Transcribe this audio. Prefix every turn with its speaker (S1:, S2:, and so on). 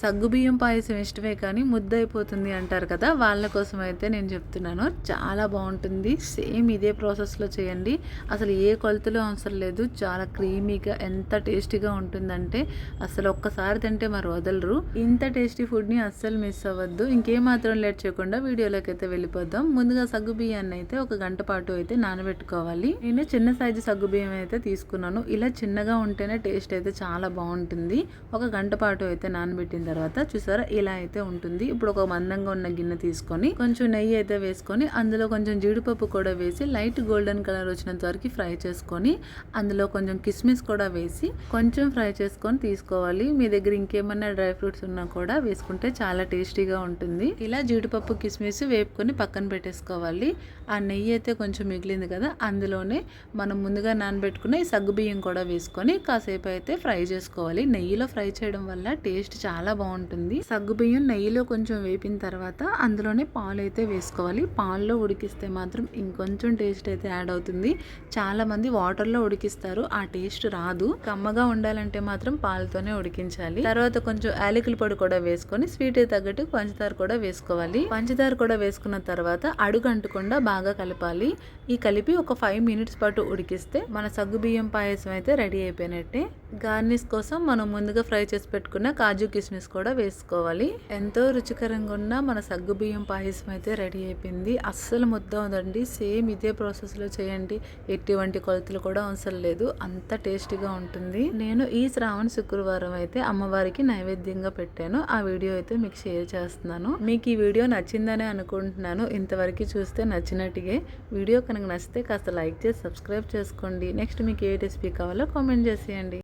S1: సగ్గుబియ్యం పాయసం ఇష్టమే కానీ ముద్ద అయిపోతుంది అంటారు కదా వాళ్ళ కోసం అయితే నేను చెప్తున్నాను. చాలా బాగుంటుంది. సేమ్ ఇదే ప్రాసెస్లో చేయండి. అసలు ఏ కొలతలో అవసరం లేదు. చాలా క్రీమీగా ఎంత టేస్టీగా ఉంటుందంటే అసలు ఒక్కసారి తింటే మరి వదలరు. ఇంత టేస్టీ ఫుడ్ని అస్సలు మిస్ అవ్వద్దు. ఇంకేమాత్రం లేట్ చేయకుండా వీడియోలోకి అయితే వెళ్ళిపోదాం. ముందుగా సగ్గుబియ్యాన్ని అయితే ఒక గంట పాటు అయితే నానబెట్టుకోవాలి. నేను చిన్న సైజు సగ్గుబియ్యం అయితే తీసుకున్నాను. ఇలా చిన్నగా ఉంటేనే టేస్ట్ అయితే చాలా బాగుంటుంది. ఒక గంట పాటు అయితే నానబెట్టింది తర్వాత చూసారా ఇలా అయితే ఉంటుంది. ఇప్పుడు ఒక మందంగా ఉన్న గిన్నె తీసుకొని కొంచెం నెయ్యి అయితే వేసుకొని అందులో కొంచెం జీడిపప్పు కూడా వేసి లైట్ గోల్డెన్ కలర్ వచ్చినంత వరకు ఫ్రై చేసుకొని అందులో కొంచెం కిస్మిస్ కూడా వేసి కొంచెం ఫ్రై చేసుకొని తీసుకోవాలి. మీ దగ్గర ఇంకేమన్నా డ్రై ఫ్రూట్స్ ఉన్నా కూడా వేసుకుంటే చాలా టేస్టీగా ఉంటుంది. ఇలా జీడిపప్పు కిస్మిస్ వేపుకొని పక్కన పెట్టేసుకోవాలి. ఆ నెయ్యి అయితే కొంచెం మిగిలింది కదా అందులోనే మనం ముందుగా నానబెట్టుకున్న ఈ సగ్గు బియ్యం కూడా వేసుకొని కాసేపు అయితే ఫ్రై చేసుకోవాలి. నెయ్యిలో ఫ్రై చేయడం వల్ల టేస్ట్ చాలా బాగుంటుంది. సగ్గుబియ్యం నెయ్యిలో కొంచెం వేపిన తర్వాత అందులోనే పాలు అయితే వేసుకోవాలి. పాల్లో ఉడికిస్తే మాత్రం ఇంకొంచెం టేస్ట్ అయితే యాడ్ అవుతుంది. చాలా మంది వాటర్లో ఉడికిస్తారు. ఆ టేస్ట్ రాదు. కమ్మగా ఉండాలంటే మాత్రం పాలతోనే ఉడికించాలి. తర్వాత కొంచెం యాలకుల పొడి కూడా వేసుకొని స్వీట్ తగ్గట్టు పంచదార కూడా వేసుకోవాలి. పంచదార కూడా వేసుకున్న తర్వాత అడుగు అంటకుండా బాగా కలపాలి. ఈ కలిపి ఒక ఫైవ్ మినిట్స్ పాటు ఉడికిస్తే మన సగ్గు బియ్యం పాయసం అయితే రెడీ అయిపోయినట్టే. గార్నిష్ కోసం మనం ముందుగా ఫ్రై చేసి పెట్టుకున్న కాజు కిస్మిస్ కూడా వేసుకోవాలి. ఎంతో రుచికరంగా ఉన్న మన సగ్గు బియ్యం పాయసం అయితే రెడీ అయిపోయింది. అస్సలు ముద్ద ఉందండి సేమ్ ఇదే ప్రాసెస్లో చేయండి. ఎటువంటి కొలతలు కూడా అవసరం లేదు. అంత టేస్టీగా ఉంటుంది. నేను ఈ శ్రావణ శుక్రవారం అయితే అమ్మవారికి నైవేద్యంగా పెట్టాను. ఆ వీడియో అయితే మీకు షేర్ చేస్తున్నాను. మీకు ఈ వీడియో నచ్చిందనే అనుకుంటున్నాను. ఇంతవరకు చూస్తే నచ్చినట్టుగా. వీడియో కనుక నచ్చితే కాస్త లైక్ చేసి సబ్స్క్రైబ్ చేసుకోండి. నెక్స్ట్ మీకు ఏ రెసిపీ కావాలో కామెంట్ చేసేయండి.